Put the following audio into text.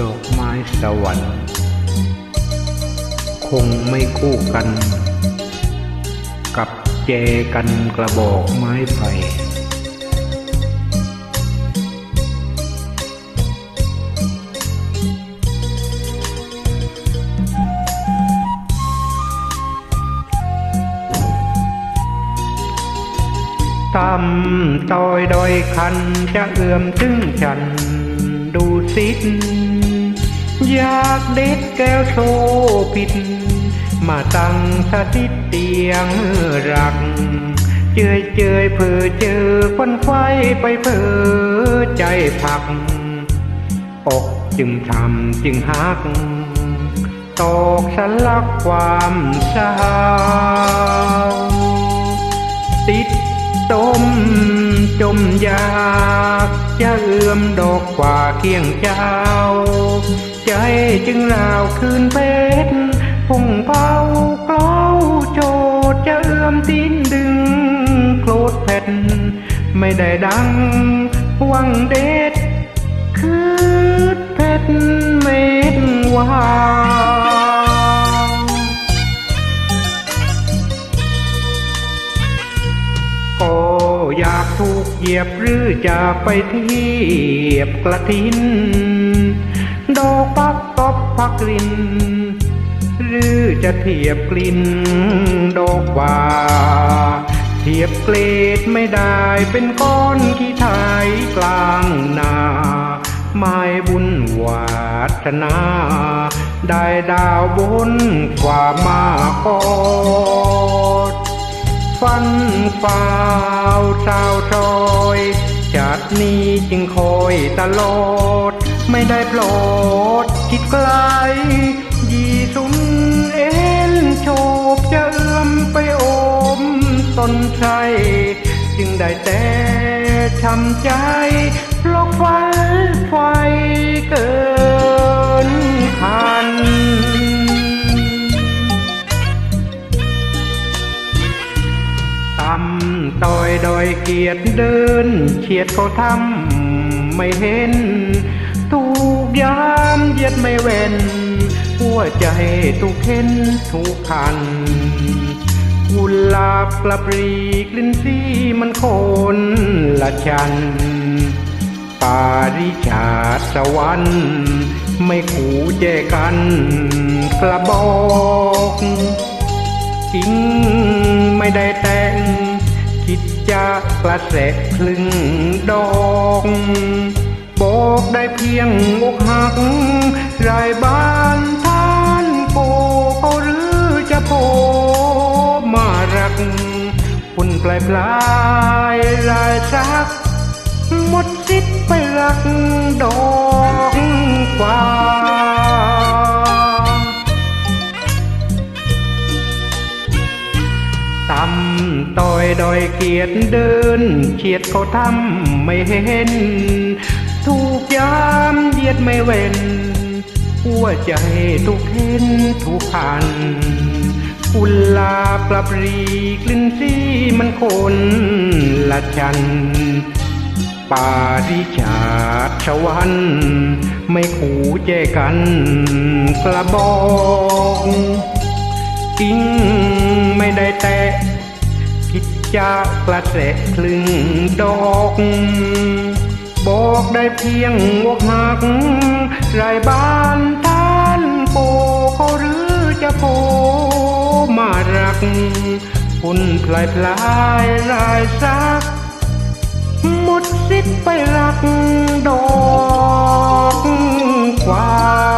ดอกไม้สวรรค์ คงไม่คู่กัน กับแจกันกระบอกไม้ไผ่ตำตอยดอยคันจะเอื้อมถึงฉันดูสิท อยากเด็ดแก้วโซผิด มาตั้งสถิตเตียงรัก เจยเจยเพอเจอควันไฟไปเพอใจพัก อกจึงทำจึงหัก ตอกสลักความเศร้าติดต้มจมยากจะเอื้อมดอกกว่าเคียงเจ้า ใจจึงราวคืนเพชรพุ่งเผาเกล้าโจดจะเอื้อมติ้นดึงโคลดเพชรไม่ได้ดังหวังเด็ดคือเพชรเม็ดวาก็อยากถูกเหยียบหรือจะไปเทียบกระทิน ดอกปักตบพักกลิ่น หรือจะเทียบกลิ่นดอกว่าเทียบเกรดไม่ได้เป็นก้อนขี้ไทยกลางนาไม้บุญวาสนา ได้ดาวบนกว่ามากอดฟันฝ่าวสาวซอยจากนี้จึงคอยตลอด ไม่ได้โปรดคิดไกล ยีสุนเอ็นโฉบจะเอื้อมไปโอมต้นไทรจึงได้แต่ช้ำใจเพราะไฟไฟเกินคันตำต่อยดอยเกียดเดินเฉียดเขาทำไม่เห็น ยามเยียดไม่เว้น หัวใจถูกเข็นถูกขันกุหลาบกระปรีกลิ่นสีมันโคนละชัน ปาริชาติสวรรค์ไม่ขู่แจกันกระบอกจริงไม่ได้แต่ง คิดจะกระแสกคลึงดอก อกได้เพียงอกหัก รายบ้านท่านโกเขาหรือจะโผมารัก คุณปลายปลายรายสัก หมดสิทธิ์ไปรักดอกกว่าตำต่อยดอยเกียดเดินเฉียดเขาทำไม่เห็น ยียดไม่เว้น หัวใจถูกเห็นถูกพันกุลาบกลับรีกลิ่นสีมันคนละชัน ปาริชาชวัน ไม่ขู่แจกันกระบอกกิ้งไม่ได้แตะคิดจะกระแสคลึงดอก บอกได้เพียงวกหักไรบ้านท่านโปเขาหรือจะโปมารักคุณพลายพลายลายซัก หมดสิทธิ์ไปรักดอกควาย